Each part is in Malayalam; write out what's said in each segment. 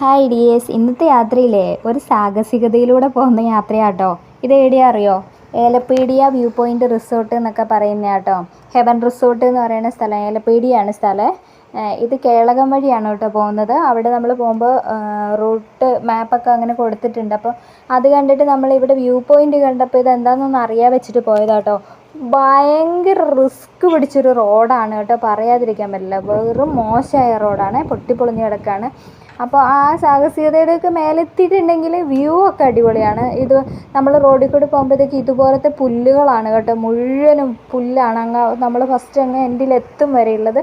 ഹായ് ഡിയേഴ്സ് ഇന്നത്തെ യാത്രയിലെ ഒരു സാഹസികതയിലൂടെ പോകുന്ന യാത്രയാട്ടോ. ഇത് എവിടെയാ അറിയോ? ഏലപ്പീഡിയ വ്യൂ പോയിന്റ് റിസോർട്ട് എന്നൊക്കെ പറയുന്ന കേട്ടോ ഹെവൻ റിസോർട്ട് എന്ന് പറയുന്ന സ്ഥലം. ഏലപ്പീഡിയാണ് സ്ഥലം. ഇത് കേളകം വഴിയാണ് കേട്ടോ പോകുന്നത്. അവിടെ നമ്മൾ പോകുമ്പോൾ റൂട്ട് മാപ്പൊക്കെ അങ്ങനെ കൊടുത്തിട്ടുണ്ട്. അപ്പോൾ അത് കണ്ടിട്ട് നമ്മൾ ഇവിടെ വ്യൂ പോയിന്റ് കണ്ടപ്പോൾ ഇത് എന്താണെന്നൊന്നും അറിയാൻ വെച്ചിട്ട് പോയതാട്ടോ. ഭയങ്കര റിസ്ക് പിടിച്ചൊരു റോഡാണ് കേട്ടോ. പറയാതിരിക്കാൻ പറ്റില്ല. വെറും മോശമായ റോഡാണ്. പൊട്ടിപ്പൊളിഞ്ഞ് കിടക്കുകയാണ് അപ്പോൾ ആ സാഹസികതയുടെയൊക്കെ മേലെത്തിയിട്ടുണ്ടെങ്കിൽ വ്യൂ ഒക്കെ അടിപൊളിയാണ്. ഇത് നമ്മൾ റോഡിൽ കൂടി പോകുമ്പോഴത്തേക്ക് ഇതുപോലത്തെ പുല്ലുകളാണ് കേട്ടോ. മുഴുവനും പുല്ലാണ് അങ്ങ് നമ്മൾ ഫസ്റ്റ് അങ്ങ് എൻഡിലെത്തും വരെയുള്ളത്.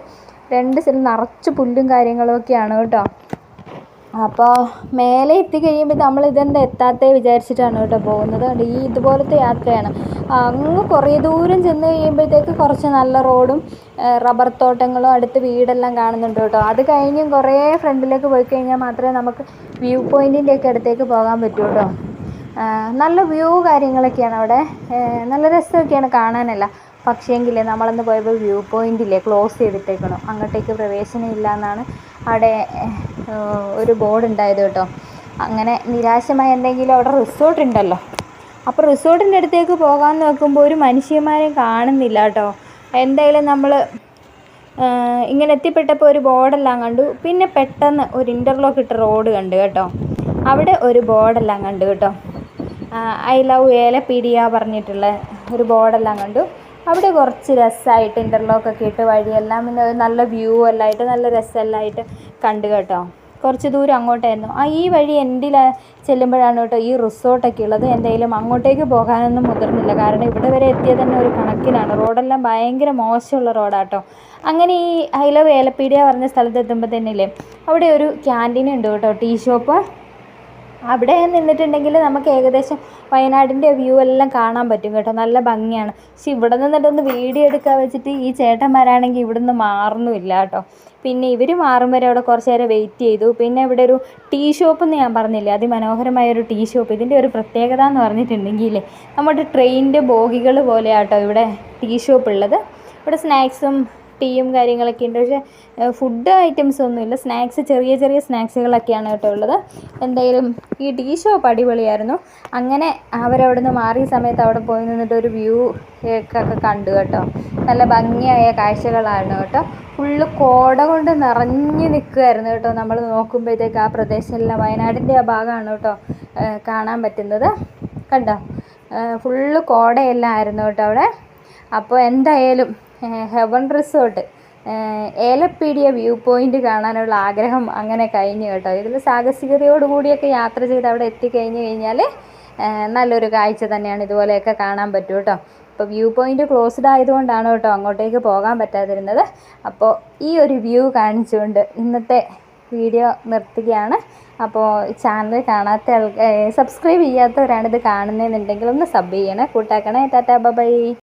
രണ്ട് സൈഡിൽ നിറച്ച് പുല്ലും കാര്യങ്ങളൊക്കെയാണ് കേട്ടോ. അപ്പോൾ മേലെ എത്തിക്കഴിയുമ്പോൾ നമ്മൾ ഇതെന്താ എത്താത്തേ വിചാരിച്ചിട്ടാണ് കേട്ടോ പോകുന്നത്. ഈ ഇതുപോലത്തെ യാത്രയാണ്. അങ്ങ് കുറേ ദൂരം ചെന്ന് കഴിയുമ്പോഴത്തേക്ക് കുറച്ച് നല്ല റോഡും റബ്ബർ തോട്ടങ്ങളും അടുത്ത് വീടെല്ലാം കാണുന്നുണ്ട് കേട്ടോ. അത് കഴിഞ്ഞും കുറേ ഫ്രണ്ടിലേക്ക് പോയി കഴിഞ്ഞാൽ മാത്രമേ നമുക്ക് വ്യൂ പോയിന്റിന്റെ ഒക്കെ അടുത്തേക്ക് പോകാൻ പറ്റൂ കേട്ടോ. നല്ല വ്യൂ കാര്യങ്ങളൊക്കെയാണ് അവിടെ. നല്ല രസമൊക്കെയാണ് കാണാനല്ല. പക്ഷേങ്കിൽ നമ്മളന്ന് പോയപ്പോൾ വ്യൂ പോയിന്റില്ലേ ക്ലോസ് ചെയ്തിട്ടേക്കണം. അങ്ങോട്ടേക്ക് പ്രവേശനം ഇല്ല എന്നാണ് അവിടെ ഒരു ബോർഡ് ഉണ്ടായത് കേട്ടോ. അങ്ങനെ നിരാശമായ എന്തെങ്കിലും അവിടെ റിസോർട്ട് ഉണ്ടല്ലോ. അപ്പോൾ റിസോർട്ടിന്റെ അടുത്തേക്ക് പോകാൻ നോക്കുമ്പോൾ ഒരു മനുഷ്യന്മാരെ കാണുന്നില്ല കേട്ടോ. എന്തായാലും നമ്മൾ ഇങ്ങനെ എത്തിപ്പെട്ടപ്പോൾ ഒരു ബോർഡെല്ലാം കണ്ടു. പിന്നെ പെട്ടെന്ന് ഒരു ഇന്റർലോക്ക് ഇട്ട റോഡ് കണ്ടു കേട്ടോ. അവിടെ ഒരു ബോർഡെല്ലാം കണ്ടു കേട്ടോ. ഐ ലവ് ഏല ഏലപ്പീഡിയ പറഞ്ഞിട്ടുള്ള ഒരു ബോർഡെല്ലാം കണ്ടു. അവിടെ കുറച്ച് രസമായിട്ട് ഇന്റർലോക്കൊക്കെ ഇട്ട് വഴിയെല്ലാം പിന്നെ നല്ല വ്യൂ എല്ലാം ആയിട്ട് നല്ല രസമെല്ലാം ആയിട്ട് കണ്ടു കേട്ടോ. കുറച്ച് ദൂരം അങ്ങോട്ടായിരുന്നു. ആ ഈ വഴി എൻഡിൽ ചെല്ലുമ്പോഴാണ് കേട്ടോ ഈ റിസോർട്ടൊക്കെ ഉള്ളത്. എന്തായാലും അങ്ങോട്ടേക്ക് പോകാനൊന്നും മുതിർന്നില്ല. കാരണം ഇവിടെ വരെ എത്തിയത് തന്നെ ഒരു കണക്കിനാണ്. റോഡെല്ലാം ഭയങ്കര മോശമുള്ള റോഡാട്ടോ. അങ്ങനെ ഈ ഐ ലവ് ഏലപ്പീഡിയ പറഞ്ഞ സ്ഥലത്ത് എത്തുമ്പോൾ തന്നെയില്ലേ അവിടെ ഒരു ക്യാന്റീൻ ഉണ്ട് കേട്ടോ ടീ ഷോപ്പ്. അവിടെ നിന്നിട്ടുണ്ടെങ്കിൽ നമുക്ക് ഏകദേശം വയനാടിന്റെ വ്യൂ എല്ലാം കാണാൻ പറ്റും കേട്ടോ. നല്ല ഭംഗിയാണ്. പക്ഷെ ഇവിടെ നിന്നിട്ടൊന്ന് വീഡിയോ എടുക്കാൻ വെച്ചിട്ട് ഈ ചേട്ടന്മാരാണെങ്കിൽ ഇവിടെ നിന്ന് മാറുന്നുമില്ല കേട്ടോ. പിന്നെ ഇവർ മാറും വരെ അവിടെ കുറച്ച് നേരം വെയിറ്റ് ചെയ്തു. പിന്നെ ഇവിടെ ഒരു ടീ ഷോപ്പ് എന്ന് ഞാൻ പറഞ്ഞില്ലേ? അതിമനോഹരമായ ഒരു ടീ ഷോപ്പ് ഇതിന്റെ ഒരു പ്രത്യേകത എന്ന് പറഞ്ഞിട്ടുണ്ടെങ്കിൽ നമ്മുടെ ട്രെയിനിന്റെ ബോഗികൾ പോലെയാട്ടോ ഇവിടെ ടീ ഷോപ്പ് ഉള്ളത്. ഇവിടെ സ്നാക്സും ടീയും കാര്യങ്ങളൊക്കെ ഉണ്ട്. പക്ഷേ ഫുഡ് ഐറ്റംസ് ഒന്നുമില്ല സ്നാക്സ് ചെറിയ ചെറിയ സ്നാക്സുകളൊക്കെയാണ് കേട്ടോ ഉള്ളത്. എന്തായാലും ഈ ടീ ഷോപ്പ് അടിപൊളിയായിരുന്നു. അങ്ങനെ അവരവിടെ നിന്ന് മാറിയ സമയത്ത് അവിടെ പോയി നിന്നിട്ട് ഒരു വ്യൂ ഒക്കെ കണ്ടു കേട്ടോ. നല്ല ഭംഗിയായ കാഴ്ചകളാണ് കേട്ടോ. ഫുള്ള് കോട കൊണ്ട് നിറഞ്ഞു നിൽക്കുമായിരുന്നു കേട്ടോ നമ്മൾ നോക്കുമ്പോഴത്തേക്ക് ആ പ്രദേശമെല്ലാം. വയനാടിന്റെ ആ ഭാഗമാണ് കേട്ടോ കാണാൻ പറ്റുന്നത്. കണ്ടോ? ഫുള്ള് കോടയെല്ലാം ആയിരുന്നു കേട്ടോ അവിടെ. അപ്പോൾ എന്തായാലും heaven resort. Elappeedika view point കാണാനുള്ള ആഗ്രഹം അങ്ങനെ കഴിഞ്ഞു കേട്ടോ. ഇതിൽ സാഹസികതയോടുകൂടിയൊക്കെ യാത്ര ചെയ്ത് അവിടെ എത്തിക്കഴിഞ്ഞ് കഴിഞ്ഞാൽ നല്ലൊരു കാഴ്ച തന്നെയാണ് ഇതുപോലെയൊക്കെ കാണാൻ പറ്റും കേട്ടോ. അപ്പോൾ വ്യൂ പോയിന്റ് ക്ലോസ്ഡ് ആയതുകൊണ്ടാണ് കേട്ടോ അങ്ങോട്ടേക്ക് പോകാൻ പറ്റാതിരുന്നത്. അപ്പോൾ ഈ ഒരു വ്യൂ കാണിച്ചുകൊണ്ട് ഇന്നത്തെ വീഡിയോ നിർത്തുകയാണ്. അപ്പോൾ ചാനൽ കാണാത്ത സബ്സ്ക്രൈബ് ചെയ്യാത്തവരാണിത് കാണുന്നതെന്നുണ്ടെങ്കിൽ ഒന്ന് സബ് ചെയ്യണേ. കൂട്ടാക്കണേ. Tata bye.